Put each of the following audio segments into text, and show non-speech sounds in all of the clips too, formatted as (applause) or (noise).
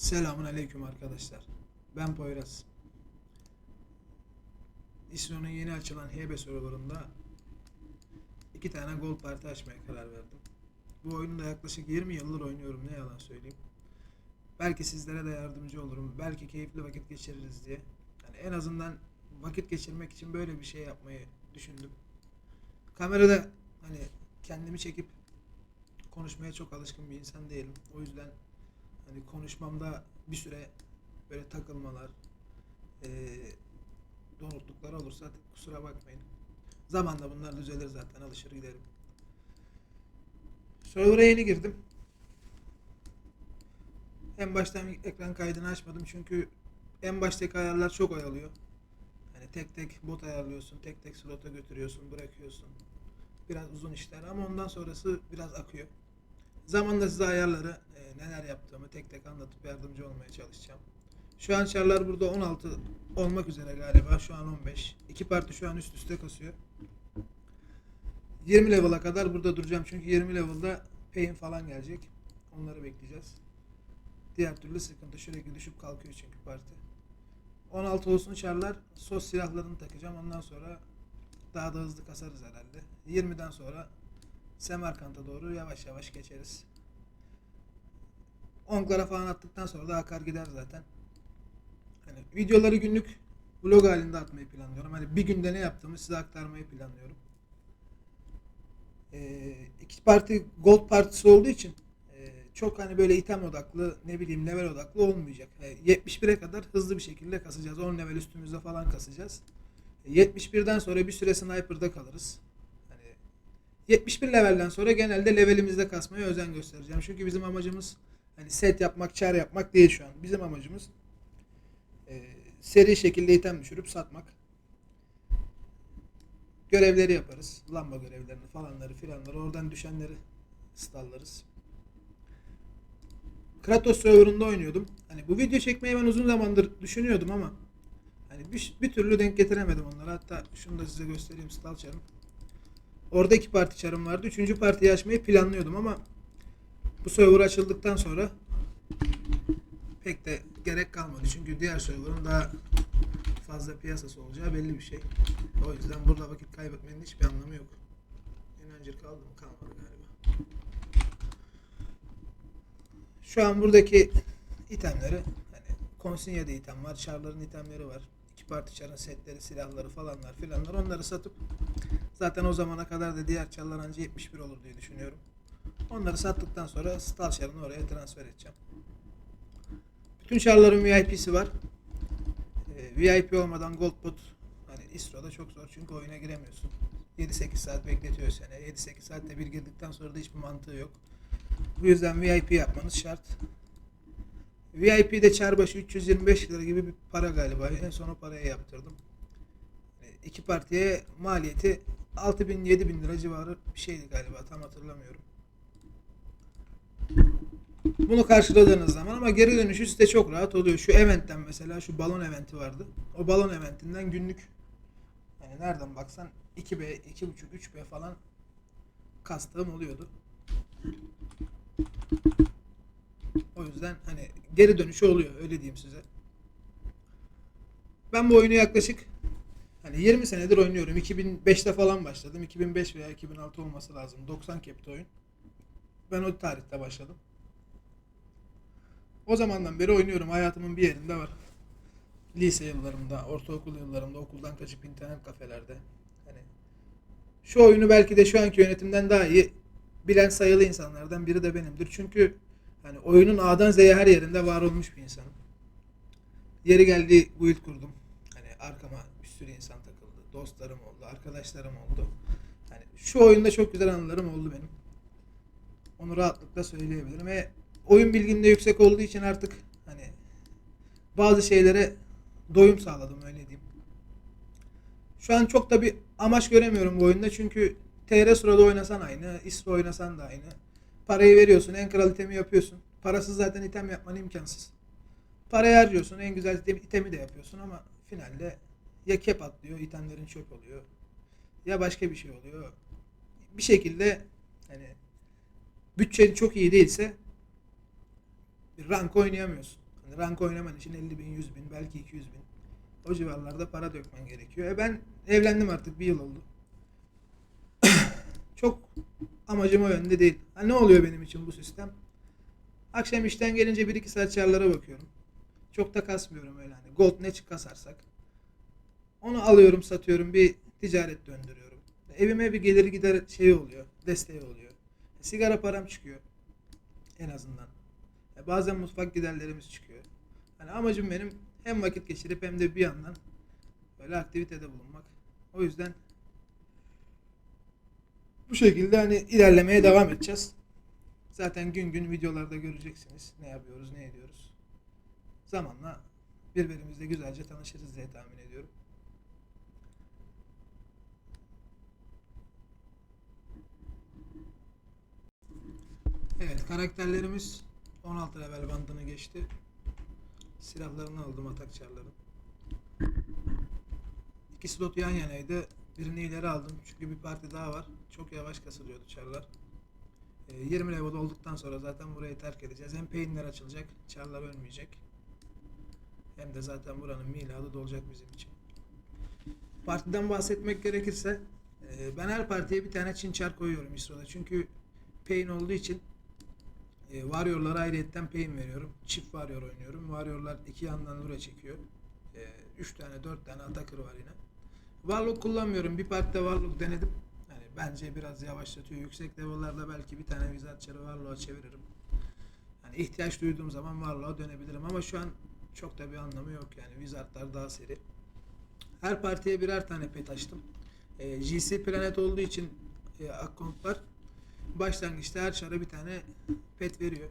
Selamun aleyküm arkadaşlar. Ben Poyraz. İsro'nun yeni açılan HB serverında iki tane Gold Parti açmaya karar verdim. Bu oyunu da yaklaşık 20 yıldır oynuyorum ne yalan söyleyeyim. Belki sizlere de yardımcı olurum. Belki keyifli vakit geçiririz diye. Yani en azından vakit geçirmek için böyle bir şey yapmayı düşündüm. Kamerada hani kendimi çekip konuşmaya çok alışkın bir insan değilim. O yüzden hani konuşmamda bir süre böyle takılmalar, eee donukluklar olursa kusura bakmayın. Zamanla bunlar düzelir zaten alışır giderim. Server'a yeni girdim. En baştan ekran kaydını açmadım çünkü en baştaki ayarlar çok oyalıyor. Hani tek tek bot ayarlıyorsun, tek tek slota götürüyorsun, bırakıyorsun. Biraz uzun işler ama ondan sonrası biraz akıyor. Zamanla size ayarları e, neler yaptığımı tek tek anlatıp yardımcı olmaya çalışacağım. Şu an çarlar burada 16 olmak üzere galiba. Şu an 15. İki parti şu an üst üste kasıyor. 20 level'a kadar burada duracağım. Çünkü 20 level'da pain falan gelecek. Onları bekleyeceğiz. Diğer türlü sıkıntı. Sürekli düşüp kalkıyor çünkü parti. 16 olsun çarlar. Sos silahlarını takacağım. Ondan sonra daha da hızlı kasarız herhalde. 20'den sonra Semerkant'a doğru yavaş yavaş geçeriz. Onklara falan attıktan sonra da akar gider zaten. Hani videoları günlük vlog halinde atmayı planlıyorum. Hani bir günde ne yaptığımı size aktarmayı planlıyorum. Ee, iki parti gold partisi olduğu için e, çok hani böyle item odaklı ne bileyim level odaklı olmayacak. E, 71'e kadar hızlı bir şekilde kasacağız. 10 level üstümüzde falan kasacağız. E, 71'den sonra bir süre sniper'da kalırız. Hani 71 levelden sonra genelde levelimizde kasmaya özen göstereceğim. Çünkü bizim amacımız hani set yapmak, çar yapmak değil şu an. Bizim amacımız e, seri şekilde item düşürüp satmak. Görevleri yaparız. Lamba görevlerini falanları filanları. Oradan düşenleri stallarız. Kratos serverında oynuyordum. Hani bu video çekmeyi ben uzun zamandır düşünüyordum ama hani bir, bir türlü denk getiremedim onlara. Hatta şunu da size göstereyim stall çarım. Orada iki parti çarım vardı. Üçüncü partiyi açmayı planlıyordum ama bu server açıldıktan sonra pek de gerek kalmadı. Çünkü diğer server'ın daha fazla piyasası olacağı belli bir şey. O yüzden burada vakit kaybetmenin hiçbir anlamı yok. Enancır kaldı mı? Kalmadı galiba. Şu an buradaki itemleri hani konsinyede item var, çarların itemleri var. İki parti çarın setleri, silahları falanlar filanlar onları satıp zaten o zamana kadar da diğer çarlar anca 71 olur diye düşünüyorum. Onları sattıktan sonra Star Çar'ını oraya transfer edeceğim. Bütün çarların VIP'si var. Ee, VIP olmadan Gold Bot hani İsro'da çok zor çünkü oyuna giremiyorsun. 7-8 saat bekletiyor seni. 7-8 saatte bir girdikten sonra da hiçbir mantığı yok. Bu yüzden VIP yapmanız şart. VIP'de çar başı 325 lira gibi bir para galiba. En son o paraya yaptırdım. Ee, İki partiye maliyeti 6000-7000 lira civarı bir şeydi galiba tam hatırlamıyorum. Bunu karşıladığınız zaman ama geri dönüşü size çok rahat oluyor. Şu eventten mesela şu balon eventi vardı. O balon eventinden günlük yani nereden baksan 2B, 2.5, 3B falan kastığım oluyordu. O yüzden hani geri dönüşü oluyor öyle diyeyim size. Ben bu oyunu yaklaşık hani 20 senedir oynuyorum. 2005'te falan başladım. 2005 veya 2006 olması lazım. 90 cap'te oyun. Ben o tarihte başladım. O zamandan beri oynuyorum. Hayatımın bir yerinde var. Lise yıllarımda, ortaokul yıllarımda, okuldan kaçıp internet kafelerde. Hani şu oyunu belki de şu anki yönetimden daha iyi bilen sayılı insanlardan biri de benimdir. Çünkü hani oyunun A'dan Z'ye her yerinde var olmuş bir insanım. Yeri geldi guild kurdum. Hani arkama bir sürü insan takıldı. Dostlarım oldu, arkadaşlarım oldu. Hani şu oyunda çok güzel anılarım oldu benim. Onu rahatlıkla söyleyebilirim ve oyun bilgim de yüksek olduğu için artık hani bazı şeylere doyum sağladım öyle diyeyim. Şu an çok da bir amaç göremiyorum bu oyunda çünkü TR sırada oynasan aynı, ISRO oynasan da aynı. Parayı veriyorsun, en kral itemi yapıyorsun. Parasız zaten item yapman imkansız. Parayı harcıyorsun, en güzel item- itemi de yapıyorsun ama finalde ya kep atlıyor, itemlerin çöp oluyor. Ya başka bir şey oluyor. Bir şekilde hani bütçen çok iyi değilse rank oynayamıyorsun. Hani rank oynaman için 50 bin, 100 bin, belki 200 bin. O civarlarda para dökmen gerekiyor. E ben evlendim artık bir yıl oldu. (coughs) Çok amacım o yönde değil. Ha, ne oluyor benim için bu sistem? Akşam işten gelince 1-2 saat çarlara bakıyorum. Çok da kasmıyorum öyle hani. Gold ne kasarsak. Onu alıyorum, satıyorum, bir ticaret döndürüyorum. Evime bir gelir gider şey oluyor, desteği oluyor. Sigara param çıkıyor. En azından. Bazen mutfak giderlerimiz çıkıyor. Hani amacım benim hem vakit geçirip hem de bir yandan böyle aktivitede bulunmak. O yüzden bu şekilde hani ilerlemeye devam edeceğiz. Zaten gün gün videolarda göreceksiniz ne yapıyoruz, ne ediyoruz. Zamanla birbirimizle güzelce tanışırız diye tahmin ediyorum. Evet karakterlerimiz 16 level bandını geçti. Silahlarını aldım atak çarların. İki slot yan yanaydı. Birini ileri aldım çünkü bir parti daha var. Çok yavaş kasılıyordu çarlar. Ee, 20 level olduktan sonra zaten burayı terk edeceğiz. Hem peynirler açılacak, çarlar ölmeyecek. Hem de zaten buranın miladı dolacak bizim için. Partiden bahsetmek gerekirse e, ben her partiye bir tane çinçar koyuyorum İsro'da. Çünkü pain olduğu için e, Warrior'lara ayrıyetten pain veriyorum. Çift Warrior oynuyorum. Warrior'lar iki yandan lura çekiyor. 3 tane 4 tane atakır var yine. Warlock kullanmıyorum. Bir partide Warlock denedim. Hani bence biraz yavaşlatıyor. Yüksek level'larda belki bir tane Wizard çarı Warlock'a çeviririm. Hani ihtiyaç duyduğum zaman Warlock'a dönebilirim ama şu an çok da bir anlamı yok yani. Wizard'lar daha seri. Her partiye birer tane pet açtım. E, GC Planet olduğu için e, akkontlar başlangıçta her çara bir tane pet veriyor.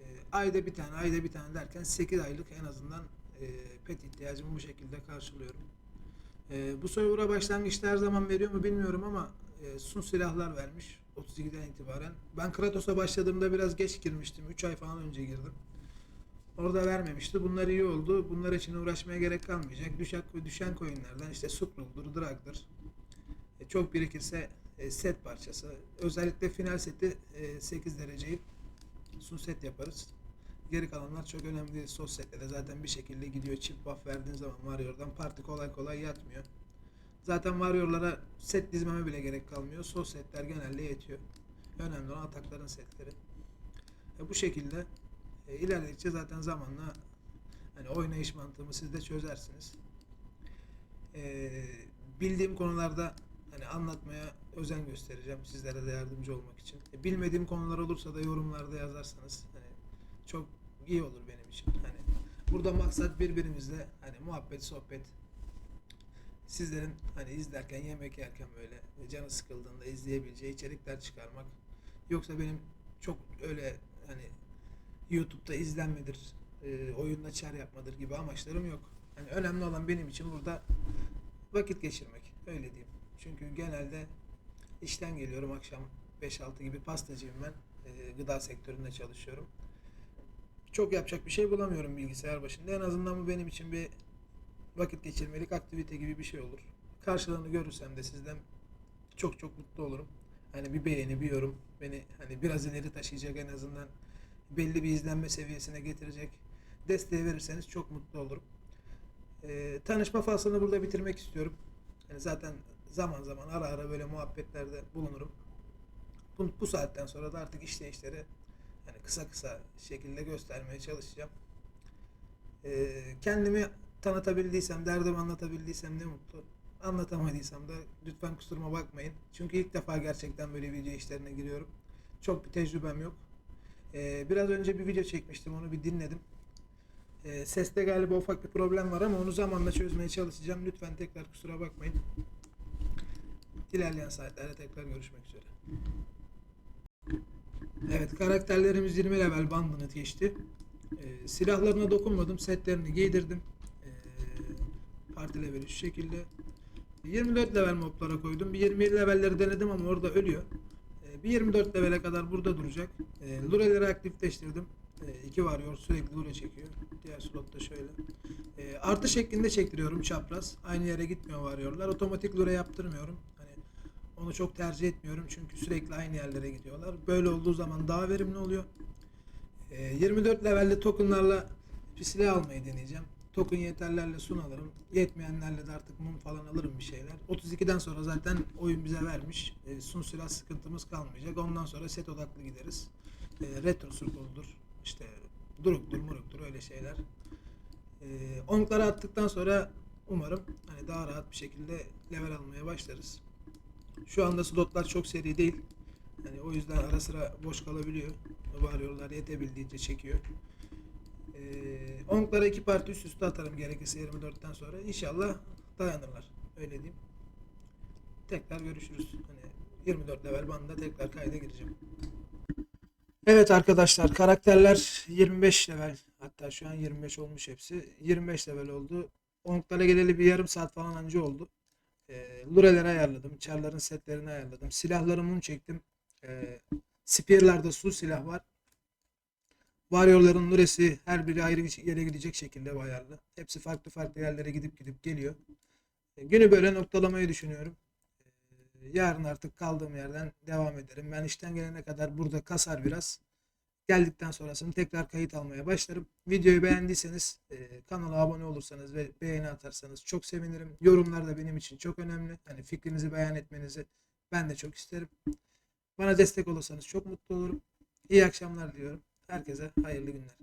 E, ayda bir tane, ayda bir tane derken 8 aylık en azından e, pet ihtiyacımı bu şekilde karşılıyorum. E, bu server'a başlangıçta her zaman veriyor mu bilmiyorum ama e, sun silahlar vermiş 32'den itibaren. Ben Kratos'a başladığımda biraz geç girmiştim. 3 ay falan önce girdim. Orada vermemişti. Bunlar iyi oldu. Bunlar için uğraşmaya gerek kalmayacak. Düşen, düşen coinlerden işte Scroll'dur, Drag'dır. E, çok birikirse set parçası. Özellikle final seti e, 8 dereceyi sun set yaparız. Geri kalanlar çok önemli değil. Sos sette de zaten bir şekilde gidiyor. Çift buff verdiğin zaman Warrior'dan parti kolay kolay yatmıyor. Zaten Warrior'lara set dizmeme bile gerek kalmıyor. Sos setler genelde yetiyor. Önemli olan atakların setleri. E, bu şekilde e, ilerledikçe zaten zamanla hani oynayış mantığımı siz de çözersiniz. E, bildiğim konularda hani anlatmaya özen göstereceğim sizlere de yardımcı olmak için. E, bilmediğim konular olursa da yorumlarda yazarsanız hani çok iyi olur benim için. Hani burada maksat birbirimizle hani muhabbet, sohbet sizlerin hani izlerken, yemek yerken böyle canı sıkıldığında izleyebileceği içerikler çıkarmak. Yoksa benim çok öyle hani YouTube'da izlenmedir, e, oyunda çar yapmadır gibi amaçlarım yok. Hani önemli olan benim için burada vakit geçirmek. Öyle diyeyim. Çünkü genelde işten geliyorum akşam 5-6 gibi pastacıyım ben. E, gıda sektöründe çalışıyorum. Çok yapacak bir şey bulamıyorum bilgisayar başında. En azından bu benim için bir vakit geçirmelik aktivite gibi bir şey olur. Karşılığını görürsem de sizden çok çok mutlu olurum. Hani bir beğeni, bir yorum beni hani biraz ileri taşıyacak en azından belli bir izlenme seviyesine getirecek desteği verirseniz çok mutlu olurum. Ee, tanışma faslını burada bitirmek istiyorum. Yani zaten zaman zaman ara ara böyle muhabbetlerde bulunurum. Bu, bu saatten sonra da artık işleyişleri hani kısa kısa şekilde göstermeye çalışacağım. Ee, kendimi tanıtabildiysem, derdimi anlatabildiysem ne mutlu. Anlatamadıysam da lütfen kusuruma bakmayın. Çünkü ilk defa gerçekten böyle video işlerine giriyorum. Çok bir tecrübem yok. Ee, biraz önce bir video çekmiştim, onu bir dinledim. Ee, seste galiba ufak bir problem var ama onu zamanla çözmeye çalışacağım. Lütfen tekrar kusura bakmayın. İlerleyen saatlerde tekrar görüşmek üzere. Evet karakterlerimiz 20 level bandını geçti. Ee, silahlarına dokunmadım. Setlerini giydirdim. Ee, parti leveli şu şekilde. 24 level moblara koydum. Bir 27 levelleri denedim ama orada ölüyor. Ee, bir 24 levele kadar burada duracak. Ee, Lure'leri aktifleştirdim. Ee, iki varıyor sürekli lure çekiyor. Diğer slot da şöyle. Ee, artı şeklinde çektiriyorum çapraz. Aynı yere gitmiyor varıyorlar. Otomatik lure yaptırmıyorum. Onu çok tercih etmiyorum çünkü sürekli aynı yerlere gidiyorlar. Böyle olduğu zaman daha verimli oluyor. Ee, 24 levelde tokenlarla bir silah almayı deneyeceğim. Token yeterlerle sun alırım. Yetmeyenlerle de artık mum falan alırım bir şeyler. 32'den sonra zaten oyun bize vermiş. Ee, sun silah sıkıntımız kalmayacak. Ondan sonra set odaklı gideriz. Ee, retro circle'dur. İşte duruktur muruktur öyle şeyler. Ee, onkları attıktan sonra umarım hani daha rahat bir şekilde level almaya başlarız. Şu anda slotlar çok seri değil. Yani o yüzden ara sıra boş kalabiliyor. Varıyorlar yetebildiğince çekiyor. Ee, onklara iki parti üst üste atarım gerekirse 24'ten sonra. İnşallah dayanırlar. Öyle diyeyim. Tekrar görüşürüz. Hani 24 level bandında tekrar kayda gireceğim. Evet arkadaşlar karakterler 25 level hatta şu an 25 olmuş hepsi 25 level oldu. Onklara geleli bir yarım saat falan önce oldu. E, Lureleri ayarladım. Çarların setlerini ayarladım. Silahlarımı çektim. E, Spear'larda su silah var. Warrior'ların Luresi her biri ayrı bir yere gidecek şekilde ayarlı. Hepsi farklı farklı yerlere gidip gidip geliyor. E, günü böyle noktalamayı düşünüyorum. E, yarın artık kaldığım yerden devam ederim. Ben işten gelene kadar burada kasar biraz. Geldikten sonrasını tekrar kayıt almaya başlarım. Videoyu beğendiyseniz e, kanala abone olursanız ve beğeni atarsanız çok sevinirim. Yorumlar da benim için çok önemli. Hani fikrinizi beyan etmenizi ben de çok isterim. Bana destek olursanız çok mutlu olurum. İyi akşamlar diliyorum. Herkese hayırlı günler.